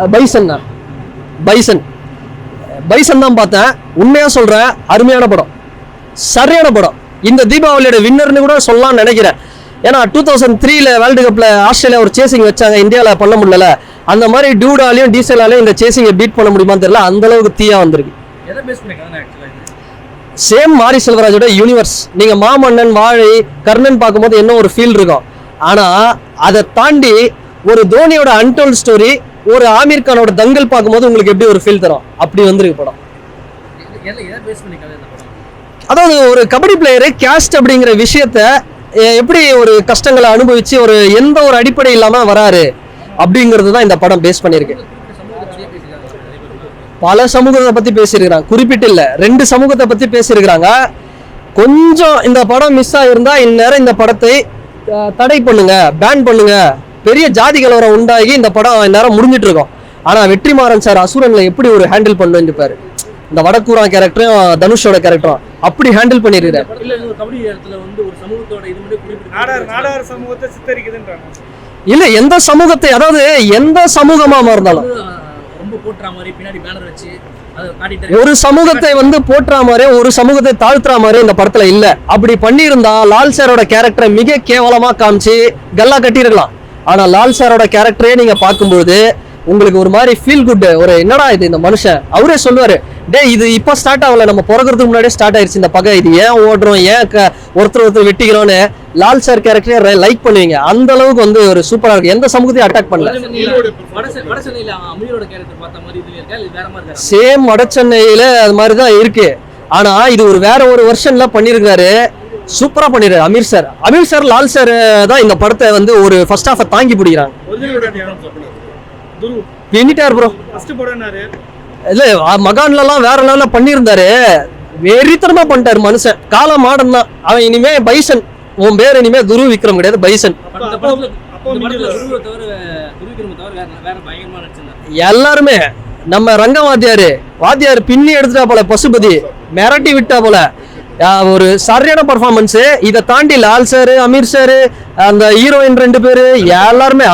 Bison bison. Bison தான் பார்த்தேன். உண்மையா சொல்றேன் அருமையான படம். சரியான படம். இந்த தீபாவளியோட வின்னர்னு கூட சொல்லலாம்னு நினைக்கிறேன். ஏன்னா டூ தௌசண்ட் த்ரீல வேர்ல்டு கப்ல ஆஸ்திரேலியா ஒரு சேசிங் வச்சாங்க இந்தியாவில் பண்ண முடியல அந்த மாதிரி டியூடாலையும் டீசலாலையும் இந்த சேசிங்கை பீட் பண்ண முடியுமான்னு தெரியல. அந்த அளவுக்கு தீயா வந்திருக்கு. சேம் மாரி செல்வராஜோட யூனிவர்ஸ் நீங்க மாமன்னன் வாழை கர்ணன் பார்க்கும்போது என்ன ஒரு ஃபீல் இருக்கும். ஆனா அதை தாண்டி ஒரு தோனியோட அன்டோல்ட் ஸ்டோரி ஒரு ஆமீர் கானோட தங்கல் பார்க்கும்போது உங்களுக்கு எப்படி ஒரு ஃபீல் தரும்? அப்படி வந்திருக்கு படம். அதாவது ஒரு கபடி பிளேயரு கேஸ்ட் அப்படிங்கிற விஷயத்த எப்படி ஒரு கஷ்டங்களை அனுபவிச்சு ஒரு எந்த ஒரு அடிப்படை இல்லாம வராரு அப்படிங்கிறது தான் இந்த படம் பேஸ் பண்ணியிருக்கு. பல சமூகத்தை பத்தி பேசியிருக்கிறாங்க. குறிப்பிட்டு இல்லை. ரெண்டு சமூகத்தை பத்தி பேசியிருக்கிறாங்க. கொஞ்சம் இந்த படம் மிஸ் ஆகிருந்தா இந்நேரம் இந்த படத்தை தடை பண்ணுங்க பேன் பண்ணுங்க. பெரிய ஜாதி கலவரம் உண்டாகி இந்த படம் இந்நேரம் முடிஞ்சிட்டு இருக்கும். ஆனா வெற்றிமாறன் சார் அசுரன்ல எப்படி ஒரு ஹேண்டில் பண்ணிட்டு இருப்பாரு இந்த வடக்கூரா கேரக்டரும் தனுஷோட கேரக்டரும் அப்படி ஹேண்டில் பண்ணியிருக்காரு இல்ல இது ஒரு கபடி இடத்துல வந்து ஒரு சமூகத்தோட இது மட்டும் குறிப்பிட்டு நாடார் நாடார் சமூகத்தை சித்தரிக்குதுன்றாங்க. இல்ல எந்த சமூகத்தை அதாவது எந்த சமூகமா இருந்தாலும் ஒரு சமூகத்தை வந்து போற்றுற மாதிரி ஒரு சமூகத்தை தாழ்த்துற மாதிரி இந்த படத்துல இல்ல. அப்படி பண்ணியிருந்தா லால் சாரோட கேரக்டரை மிக கேவலமா காமிச்சு கல்லா கட்டியிருக்கலாம். ஆனா லால் சாரோட கேரக்டரே நீங்க பார்க்கும்போது உங்களுக்கு ஒரு மாதிரி ஃபீல் குட் ஒரு என்னடா இது இந்த மனுஷன்? அவரே சொல்லுவாரு டேய் இது இப்போ ஸ்டார்ட் ஆகல. நம்ம பிறகுறதுக்கு முன்னாடியே ஸ்டார்ட் ஆயிருச்சு இந்த பகை. இது ஏன் ஓடுறோம்? ஏன் க- ஒருத்தர் ஒருத்தர் வெட்டிக்கிறோம்னு லால் சார் கேரக்டரே லைக் பண்ணுவீங்க. அந்த அளவுக்கு வந்து ஒரு சூப்பரா இருக்கு. எந்த சமூகத்தையும் அட்டாக் பண்ணல. சேம் வடச்சென்னையில அது மாதிரி தான் இருக்கு. ஆனா இது ஒரு வேற ஒரு வெர்ஷன்ல பண்ணிருக்காரு சூப்பரா பண்ணிருக்காரு Aamir sir Aamir sir Lal sir தான் இந்த படத்தை வந்து ஒரு ஃபர்ஸ்ட் ஹாஃபை தாங்கி பிடிக்கிறாங்க. துரு. எண்ணிட்டார் ப்ரோ இல்ல மகான்லலாம் வேற லெவலில் பண்ணியிருந்தாரு. வெறித்தனமா பண்ணிட்டாரு மனுஷன். காலம் மாடன் தான். அவன் இனிமே பைசன். உன் பேர் இனிமே குரு விக்ரம் கிடையாது பைசன். எல்லாருமே நம்ம ரங்க வாத்தியாரு வாத்தியார் பின்னி எடுத்துட்டா போல பசுபதி. மிரட்டி விட்டா போல. ஒரு சரியான பர்ஃபார்மன்ஸு இதை தாண்டி லால் சார் அமீர் சார் அந்த ஹீரோயின் ரெண்டு பேரு எல்லாருமே